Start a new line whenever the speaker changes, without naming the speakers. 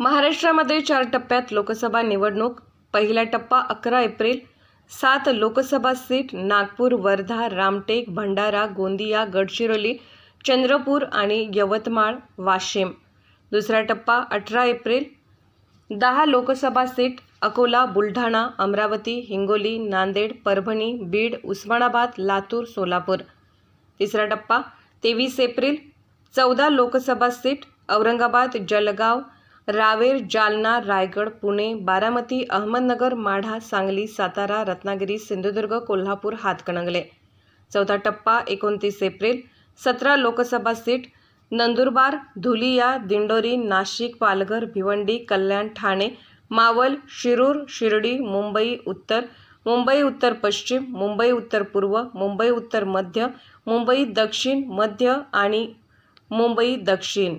महाराष्ट्रामध्ये चार टप्प्यात लोकसभा निवडणूक. पहिला टप्पा अकरा एप्रिल सात लोकसभा सीट नागपूर वर्धा रामटेक भंडारा गोंदिया गडचिरोली चंद्रपूर आणि यवतमाळ वाशिम. दुसरा टप्पा अठरा एप्रिल दहा लोकसभा सीट अकोला बुलढाणा अमरावती हिंगोली नांदेड परभणी बीड उस्मानाबाद लातूर सोलापूर. तिसरा टप्पा तेवीस एप्रिल चौदा लोकसभा सीट औरंगाबाद जलगाव रावेर जालना रायगड पुणे बारामती अहमदनगर माढा सांगली सातारा रत्नागिरी सिंधुदुर्ग कोल्हापूर हातकणंगले चौथा टप्पा एकोणतीस एप्रिल सतरा लोकसभा सीट नंदुरबार धुलिया दिंडोरी नाशिक पालघर भिवंडी कल्याण ठाणे मावल शिरूर शिर्डी मुंबई उत्तर मुंबई उत्तर पश्चिम मुंबई उत्तर पूर्व मुंबई उत्तर मध्य मुंबई दक्षिण मध्य आणि मुंबई दक्षिण.